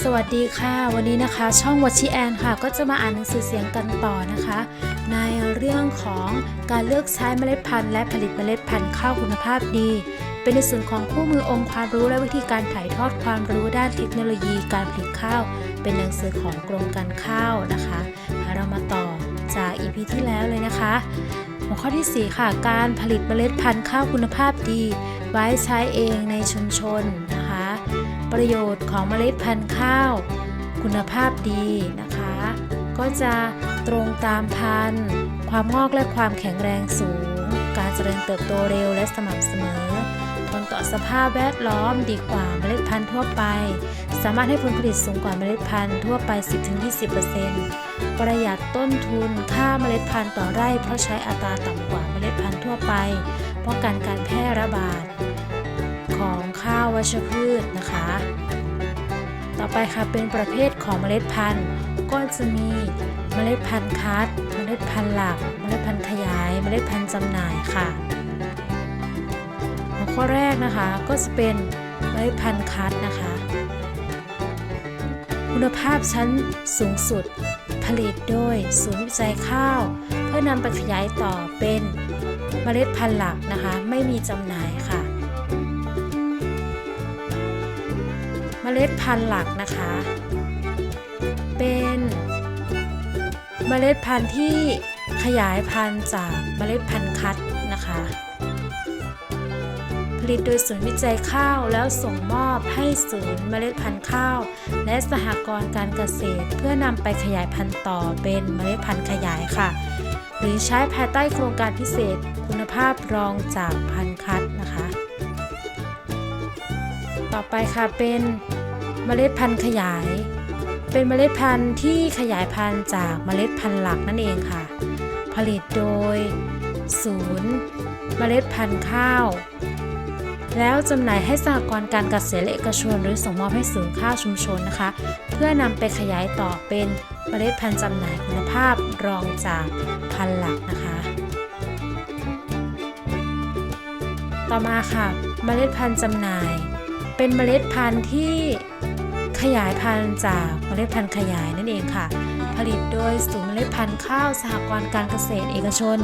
สวัสดีค่ะ วันนี้นะคะ ช่องวัชิแอนค่ะ ก็จะมาอ่านหนังสือเสียงกันต่อนะคะ ในเรื่องของการเลือกใช้เมล็ดพันธุ์และผลิตเมล็ดพันธุ์ข้าวคุณภาพดี เป็นในส่วนของคู่มือองค์ความรู้และวิธีการถ่ายทอดความรู้ด้านเทคโนโลยีการผลิตข้าว เป็นหนังสือของกรมการข้าวนะคะ เรามาต่อจาก EP ที่แล้วเลยนะคะ หัวข้อที่ 4 ค่ะ การผลิตเมล็ดพันธุ์ข้าวคุณภาพดี ไว้ใช้เองในชุมชนน ประโยชน์ของเมล็ดพันธุ์ข้าว คุณภาพดีนะคะ ก็จะตรงตามพันธุ์ ความงอกและความแข็งแรงสูง การเจริญเติบโตเร็วและสม่ำเสมอทนต่อสภาพแวดล้อมดีกว่าเมล็ดพันธุ์ทั่วไป สามารถให้ผลผลิตสูงกว่าเมล็ดพันธุ์ทั่วไป 10-20%ประหยัดต้นทุนค่าเมล็ดพันธุ์ต่อไร่เพราะใช้อัตราต่ำกว่าเมล็ดพันธุ์ทั่วไป ป้องกันการแพร่ระบาด ของข้าววัชพืชนะคะ ต่อไปค่ะเป็นประเภทของเมล็ดพันธุ์ ก็จะมีเมล็ดพันธุ์คัด เมล็ดพันธุ์หลัก เมล็ดพันธุ์ขยาย เมล็ดพันธุ์จำหน่ายค่ะหัวข้อแรกนะคะก็จะเป็นเมล็ดพันธุ์คัดนะคะ คุณภาพชั้นสูงสุด ผลิตโดยศูนย์วิจัยข้าว เพื่อนำไปขยายต่อเป็นเมล็ดพันธุ์หลักนะคะ ไม่มีจำหน่ายค่ะ เมล็ดพันธุ์หลักนะคะ เป็นเมล็ดพันธุ์ที่ขยายพันธุ์จากเมล็ดพันธุ์คัดนะคะ ผลิตโดยศูนย์วิจัยข้าวแล้วส่งมอบให้ศูนย์เมล็ดพันธุ์ข้าว และสหกรณ์การเกษตร เพื่อนำไปขยายพันธุ์ต่อเป็นเมล็ดพันธุ์ขยายค่ะ หรือใช้ภายใต้โครงการพิเศษคุณภาพรองจากพันธุ์คัดนะคะ ต่อไปค่ะเป็น เมล็ดพันธุ์ขยาย เป็นเมล็ดพันธุ์ที่ขยายพันธุ์จากเมล็ดพันธุ์หลักนั่นเองค่ะ ผลิตโดยศูนย์เมล็ดพันธุ์ข้าว แล้วจำหน่ายให้สหกรณ์การเกษตรและเอกชน หรือส่งมอบให้ศูนย์ข้าวชุมชนนะคะ เพื่อนำไปขยายต่อเป็นเมล็ดพันธุ์จำหน่ายคุณภาพรองจากพันธุ์หลักนะคะ ต่อมาค่ะ เมล็ดพันธุ์จำหน่าย เป็นเมล็ดพันธุ์ที่ ขยายพันธุ์จากเมล็ดพันธุ์ขยายนั่นเองค่ะ ผลิตโดยศูนย์เมล็ดพันธุ์ข้าวสหกรณ์การเกษตรเอกชน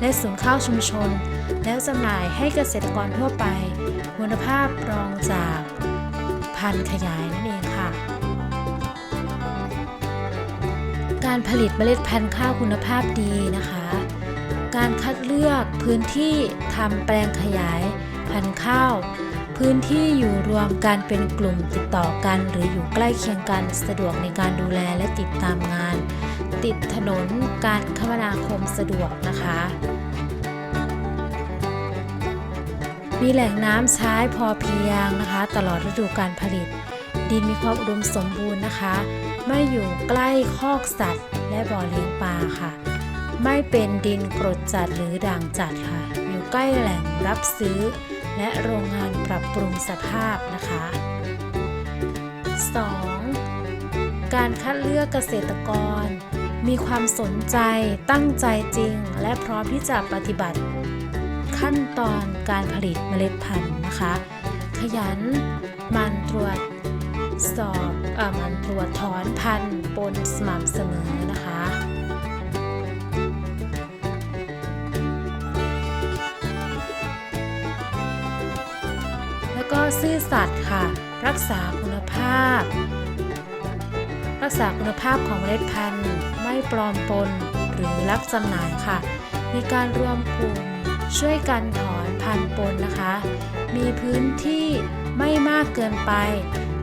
และศูนย์ข้าวชุมชน แล้วจำหน่ายให้เกษตรกรทั่วไปคุณภาพรองจากพันธุ์ขยายนั่นเองค่ะ การผลิตเมล็ดพันธุ์ข้าวคุณภาพดีนะคะ การคัดเลือกพื้นที่ทำแปลงขยายพันธุ์ข้าว พื้นที่อยู่รวมกันเป็นกลุ่มติดต่อกัน หรืออยู่ใกล้เคียงกันสะดวกในการดูแลและติดตามงาน ติดถนนการคมนาคมสะดวกนะคะ มีแหล่งน้ำใช้พอเพียงนะคะ ตลอดฤดูการผลิต ดินมีความอุดมสมบูรณ์นะคะ ไม่อยู่ใกล้คอกสัตว์ และบ่อเลี้ยงปลาค่ะ ไม่เป็นดินกรดจัดหรือด่างจัดค่ะ อยู่ใกล้แหล่งรับซื้อ และโรงงานปรับปรุงสภาพนะคะ 2. การคัดเลือกเกษตรกร มีความสนใจตั้งใจจริง และพร้อมที่จะปฏิบัติ ขั้นตอนการผลิตเมล็ดพันธุ์นะคะ ขยันมันตรวจสอบเอ่อมันตรวจถอนพันธุ์ปนสม่ำเสมอนะคะ ซื่อสัตย์ค่ะ รักษาคุณภาพ รักษาคุณภาพของเมล็ดพันธุ์ ไม่ปลอมปนหรือลักจำหน่ายค่ะ มีการรวมกลุ่มช่วยกันถอนพันธุ์ปนนะคะ มีพื้นที่ไม่มากเกินไป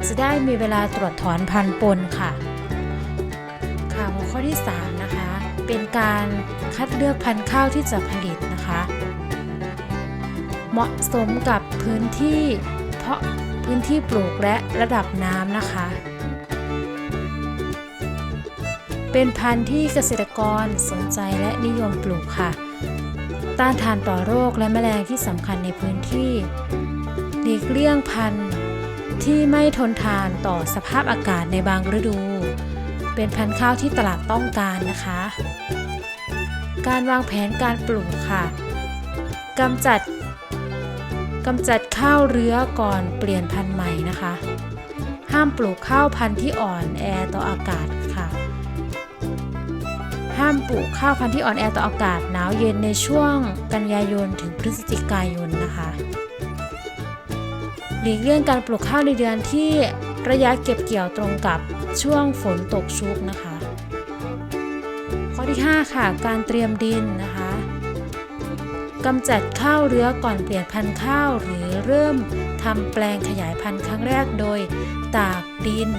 จะได้มีเวลาตรวจถอนพันธุ์ปนค่ะค่ะหัวข้อที่ 3 นะคะ เป็นการคัดเลือกพันธุ์ข้าวที่จะผลิตนะคะ เหมาะสมกับพื้นที่ เพราะพื้นที่ปลูกและระดับน้ำนะคะ เป็นพันธุ์ที่เกษตรกรสนใจและนิยมปลูกค่ะ ต้านทานต่อโรคและแมลงที่สำคัญในพื้นที่หลีกเลี่ยงพันธุ์ที่ไม่ทนทานต่อสภาพอากาศในบางฤดู เป็นพันธุ์ข้าวที่ตลาดต้องการนะคะ การวางแผนการปลูกค่ะกำจัด กำจัดข้าวเรื้อก่อนเปลี่ยนพันธุ์ใหม่นะคะ ห้ามปลูกข้าวพันธุ์ที่อ่อนแอต่ออากาศค่ะ ห้ามปลูกข้าวพันธุ์ที่อ่อนแอต่ออากาศหนาวเย็นในช่วงกันยายนถึงพฤศจิกายนนะคะหลีกเลี่ยงการปลูกข้าวในเดือนที่ระยะเก็บเกี่ยวตรงกับช่วงฝนตกชุกนะคะ ข้อที่ 5 ค่ะ การเตรียมดินนะคะ กำจัดข้าวเรื้อก่อนเปลี่ยนพันธุ์ข้าวหรือเริ่มทำแปลงขยายพันธุ์ครั้งแรกโดย ตากดิน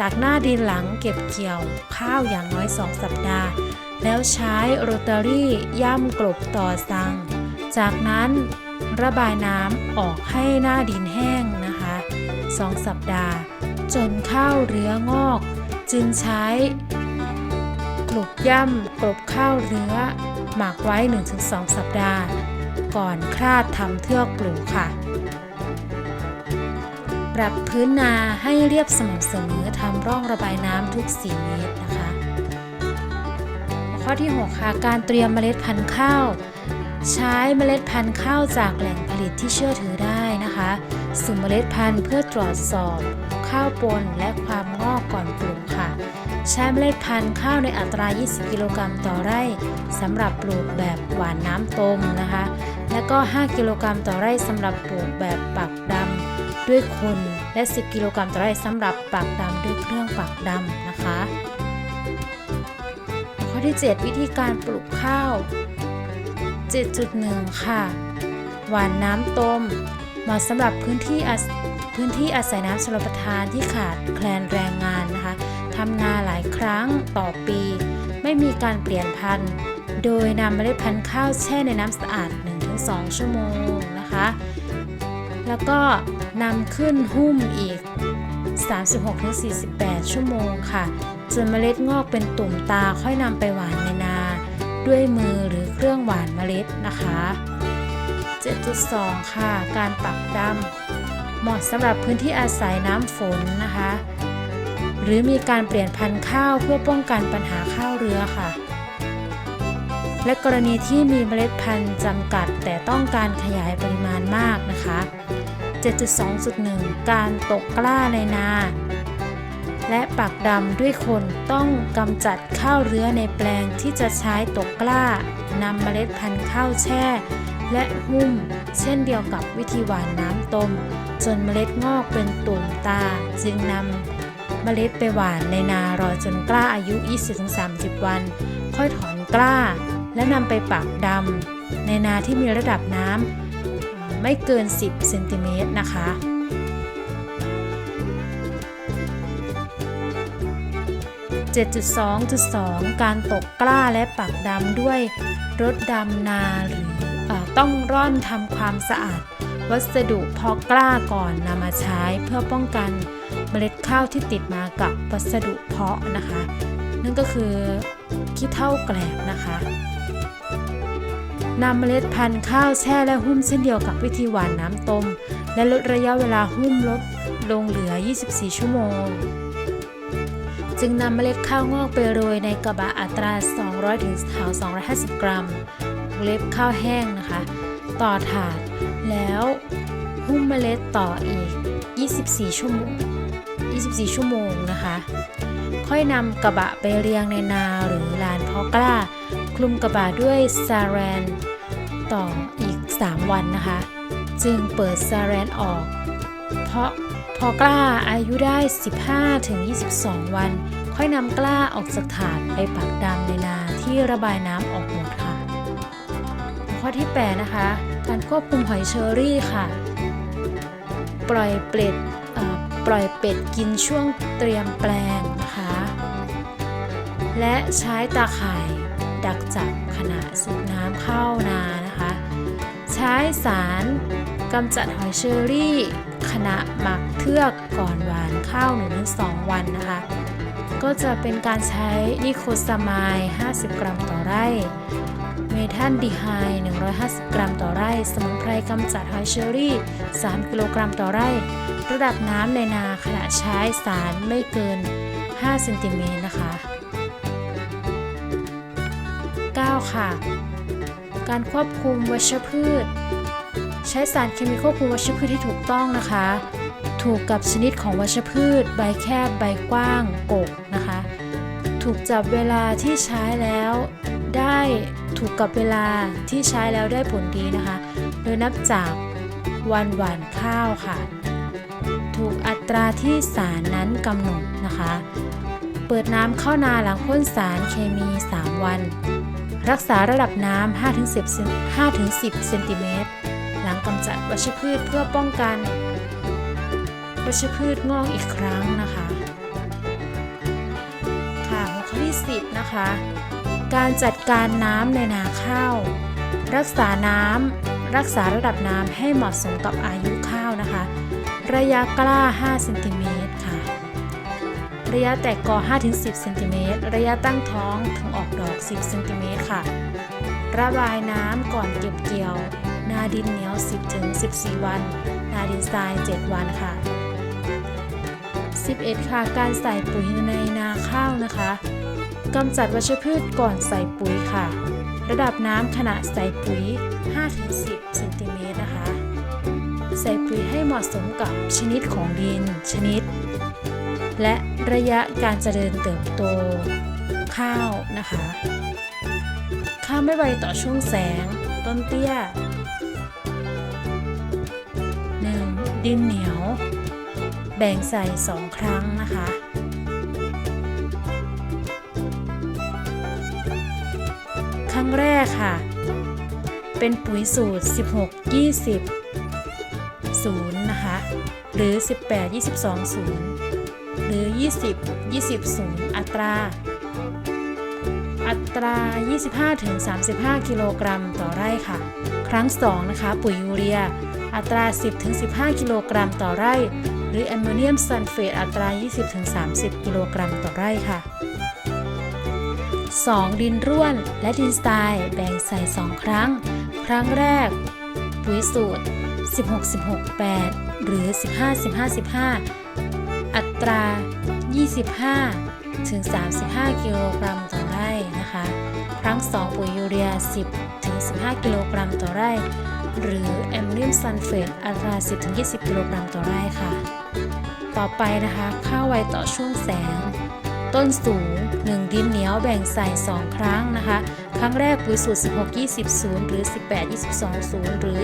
ตากหน้าดินหลังเก็บเกี่ยวข้าวอย่างน้อย 2 สัปดาห์ แล้วใช้โรตารี่ย่ำกลบต่อสัง จากนั้นระบายน้ำออกให้หน้าดินแห้งนะคะ 2 สัปดาห์ จนข้าวเรื้องอก จึงใช้กลบย่ำกลบข้าวเรื้อหมักไว้ 1-2 สัปดาห์ ก่อนคลาดทำเทือกปลูกค่ะ ปรับพื้นนาให้เรียบสม่ำเสมอทำร่องระบายน้ำทุก 4 เมตรนะคะ ข้อที่ 6 ค่ะการเตรียมเมล็ดพันธุ์ข้าว ใช้เมล็ดพันธุ์ข้าวจากแหล่งผลิตที่เชื่อถือได้นะคะสุ่มเมล็ดพันธุ์เพื่อตรวจสอบ ข้าวปนและความงอกก่อนปลูกค่ะ ใช้เมล็ดพันธุ์ข้าวในอัตรา 20 กิโลกรัมต่อไร่สำหรับปลูกแบบหวานน้ำต้มนะคะ และก็ 5 กิโลกรัมต่อไร่สำหรับปลูกแบบปักดำด้วยคนและ 10 กิโลกรัมต่อไร่สำหรับปักดำด้วยเครื่องปักดำนะคะ ข้อที่ 7 วิธีการปลูกข้าว 7.1 ค่ะ หวานน้ำต้มเหมาะสำหรับพื้นที่พื้นที่อาศัยน้ำชลประทานที่ขาดแคลนแรงงานนะคะทำนาหลายครั้งต่อปี ไม่มีการเปลี่ยนพันธุ์ โดยนำเมล็ดพันธุ์ข้าวแช่ในน้ำสะอาด 2 ชั่วโมงนะคะ แล้วก็นำขึ้นหุ้มอีก 36-48 ชั่วโมงค่ะจนเมล็ดงอกเป็นตุ่มตาค่อยนำไปหวานในนา ด้วยมือหรือเครื่องหวานเมล็ดนะคะ 7.2 ค่ะ การปักดำเหมาะสำหรับพื้นที่อาศัยน้ำฝนนะคะ หรือมีการเปลี่ยนพันธุ์ข้าวเพื่อป้องกันปัญหาข้าวเรือค่ะ และกรณีที่มีเมล็ดพันธุ์จำกัด แต่ต้องการขยายปริมาณมากนะคะ 7.2.1 การตกกล้าในนา และปักดำด้วยคนต้องกำจัดข้าวเรื้อในแปลงที่จะใช้ตกกล้านำเมล็ดพันธุ์ข้าวแช่ และหุ้ม เช่นเดียวกับวิธีหว่านน้ำต้มจนเมล็ดงอกเป็นตุ่มตา จึงนำเมล็ดไปหว่านในนารอจนกล้าอายุ 20-30 วัน ค่อยถอนกล้า และนำไปปักดำในนาที่มีระดับน้ำไม่เกิน 10เซนติเมตรนะคะ7.2.2 การตกกล้าและปักดำด้วยรถดำนาหรืออต้องร่อนทำความสะอาด วัสดุเพาะกล้าก่อนนำมาใช้เพื่อป้องกันเมล็ดข้าวที่ติดมากับวัสดุเพาะนะคะ นั่นก็คือขี้เท่าแกลบนะคะ นำเมล็ดพันธุ์ข้าวแช่และหุ้มเช่นเดียวกับวิธีหวานน้ำต้ม และลดระยะเวลาหุ้มลดลงเหลือ 24 ชั่วโมง จึงนำเมล็ดข้าวงอกไปโรยในกระบะอัตรา 200ถึง250 กรัม เล็บข้าวแห้งนะคะ ต่อถาด แล้วหุ้มเมล็ดต่ออีก 24 ชั่วโมง 24 ชั่วโมงนะคะ ค่อยนำกระบะไปเรียงในนาหรือลานเพาะกล้า คลุมกระบะด้วยซาแรน ต่ออีก 3 วันนะคะ จึงเปิดซาแรนออก เพราะพอกล้าอายุได้ 15ถึง22วัน ค่อยนำกล้าออกจากถาดไปปักดำในนาที่ระบายน้ำออกหมดค่ะ ข้อที่ 8 นะคะ การควบคุมหอยเชอรี่ค่ะ ปล่อยเป็ดปล่อยเป็ดกินช่วงเตรียมแปลงนะคะ และใช้ตาข่ายดักจับขณะสูบน้ำเข้านาน ช้สารกำจัดหอยเชอรี่ขณะหมักเทือกก่อนหวานข้าว 1-2 วันนะคะ ก็จะเป็นการใช้นิโคซามาย 50 กรัมต่อไร่ เมทัลดีไฮ150 กรัมต่อไร่ สมุนไพรกำจัดหอยเชอรี่ 3 กิโลกรัมต่อไร่ ระดับน้ำในนาขณะใช้สารไม่เกิน 5 เซนติเมตรนะคะ 9 ค่ะ การควบคุมวัชพืช ใช้สารเคมีควบคุมวัชพืชที่ถูกต้องนะคะ ถูกกับชนิดของวัชพืช ใบแคบ ใบกว้างกกนะคะ ถูกจับเวลาที่ใช้แล้ว ได้ถูกกับเวลาที่ใช้แล้วได้ผลดีนะคะ โดยนับจากวันหวานข้าวค่ะ ถูกอัตราที่สารนั้นกำหนดนะคะ เปิดน้ำเข้านาหลังพ่นสารเคมี 3 วัน รักษาระดับน้ำ5-10 5-10เซนติเมตร หลังกำจัดวัชพืชเพื่อป้องกัน วัชพืชงอกอีกครั้งนะคะ ค่ะหัวข้อที่10นะคะ การจัดการน้ำในนาข้าว รักษาน้ำรักษาระดับน้ำให้เหมาะสมกับอายุข้าวนะคะ ระยะกล้า 5 เซนติเมตร ระยะแตกกอ 5-10 เซนติเมตร ระยะตั้งท้องถึงออกดอก 10 เซนติเมตรค่ะ ระบายน้ำก่อนเก็บเกี่ยว นาดินเหนียว 10-14 วัน นาดินทราย 7 วันค่ะ 11 ค่ะ การใส่ปุ๋ยในนาข้าวนะคะกำจัดวัชพืชก่อนใส่ปุ๋ยค่ะ ระดับน้ำขณะใส่ปุ๋ย 5-10 เซนติเมตรนะคะ ใส่ปุ๋ยให้เหมาะสมกับชนิดของดิน ชนิด และระยะการเจริญเติบโตข้าวนะคะ ข้าวไม่ไวต่อช่วงแสง ต้นเตี้ย 1. ดินเหนียว แบ่งใส่ 2 ครั้งนะคะ ครั้งแรกค่ะ เป็นปุ๋ยสูตร 16 20 0 นะคะ หรือ 18 22 0 หรือ 20 20 0อัตรา อัตรา 25-35 กิโลกรัมต่อไร่ค่ะ ครั้ง 2 นะคะ ปุ๋ยยูเรีย อัตรา 10-15 กิโลกรัมต่อไร่ หรือแอมโมเนียมซัลเฟตอัตรา 20-30 กิโลกรัมต่อไร่ค่ะ 2. ดินร่วนและดินทรายแบ่งใส่ 2 ครั้ง ครั้งแรก ปุ๋ยสูตร 16-16-8 หรือ 15-15-15 อัตรา 25 ถึง 35 กิโลกรัมต่อไร่นะคะ ครั้ง 2 ปุ๋ยยูเรีย 10 ถึง 15 กิโลกรัมต่อไร่ หรือแอมโมเนียมซัลเฟตอัตรา 10 ถึง 20 กิโลกรัมต่อไร่ค่ะ ต่อไปนะคะข้าวไวต่อช่วงแสง ต้นสูง 1 ดินเหนียวแบ่งใส่ 2 ครั้งนะคะ ครั้งแรกปุ๋ยสูตร 16 20 0 หรือ 18 22 0 หรือ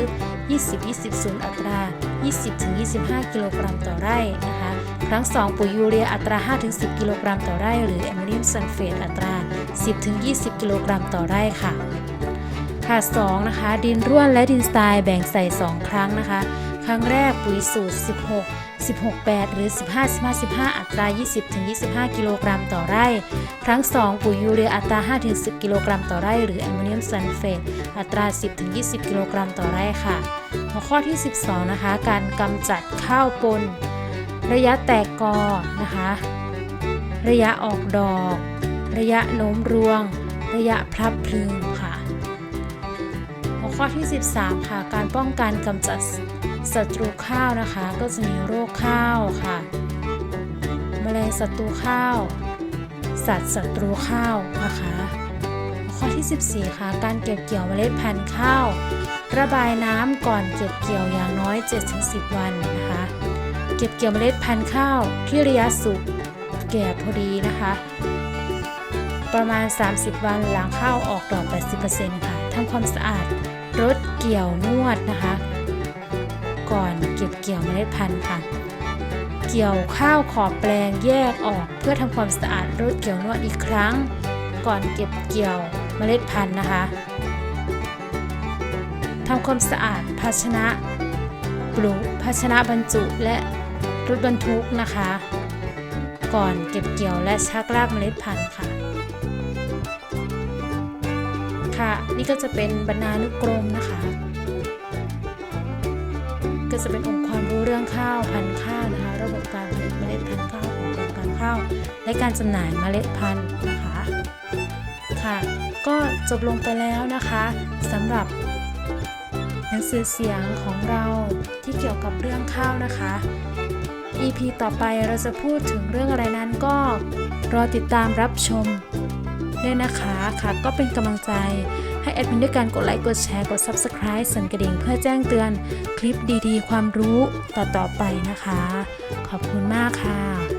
20 20 0 อัตรา 20ถึง25 กิโลกรัมต่อไร่นะคะ ครั้ง 2 ปุ๋ยยูเรียอัตรา5ถึง10 กิโลกรัมต่อไร่ หรือแอมโมเนียมซัลเฟตอัตรา 10ถึง20 กิโลกรัมต่อไร่ค่ะ ค่ะ 2 นะคะ ดินร่วนและดินทรายแบ่งใส่ 2 ครั้งนะคะ ครั้งแรกปุ๋ยสูตร 16 16 8 หรือ 15 15 15 อัตรา 20ถึง25 กิโลกรัมต่อไร่ ครั้ง 2 ปุ๋ยยูเรียอัตรา5ถึง10 กิโลกรัมต่อไร่ หรือแอมโมเนียมซัลเฟตอัตรา 10ถึง20 กิโลกรัมต่อไร่ค่ะ หัวข้อที่ 12 นะคะ การกำจัดข้าวปน ระยะแตกกอนะคะ ระยะออกดอก ระยะโน้มรวง ระยะพลับพลึงค่ะ หัวข้อที่ 13 ค่ะ การป้องกันกำจัด ศัตรูข้าวนะคะ ก็จะมีโรคข้าวค่ะแมลงศัตรูข้าว สัตว์ศัตรูข้าวนะคะ ข้อที่ 14 ค่ะ การเก็บเกี่ยวเมล็ดพันธุ์ข้าว ระบายน้ำก่อนเก็บเกี่ยวอย่างน้อย 7-10 วันนะคะ เก็บเกี่ยวเมล็ดพันธุ์ข้าวที่ระยะสุกแก่พอดีนะคะ ประมาณ 30 วันหลังข้าวออกดอก 80%ค่ะทำความสะอาดรดเกี่ยวนวดนะคะ ก่อนเก็บเกี่ยวเมล็ดพันธุ์ค่ะ เกี่ยวข้าวขอบแปลงแยกออกเพื่อทำความสะอาดรดเกี่ยวนวดอีกครั้ง ก่อนเก็บเกี่ยวเมล็ดพันธุ์นะคะทำความสะอาดภาชนะปลูกภาชนะบรรจุและรถบรรทุกนะคะ ก่อนเก็บเกี่ยวและชักรากเมล็ดพันธุ์ค่ะค่ะ นี่ก็จะเป็นบรรณานุกรมนะคะ ก็จะเป็นองค์ความรู้เรื่องข้าวพันธุ์ข้าวนะคะ ระบบการผลิตเมล็ดพันธุ์ข้าวของกรมการข้าว และการจำหน่ายเมล็ดพันธุ์นะคะค่ะก็จบลงไปแล้วนะคะสำหรับหนังสือเสียงของเราที่เกี่ยวกับเรื่องข้าวนะคะ EP ต่อไปเราจะพูดถึงเรื่องอะไรนั้นก็รอติดตามรับชมด้วยนะคะค่ะก็เป็นกำลังใจ ให้แอดมินด้วยการกดไลค์ กดแชร์ กด Subscribe สั่นกระดิ่งเพื่อแจ้งเตือนคลิปดีๆ ความรู้ต่อๆไปนะคะ ขอบคุณมากค่ะ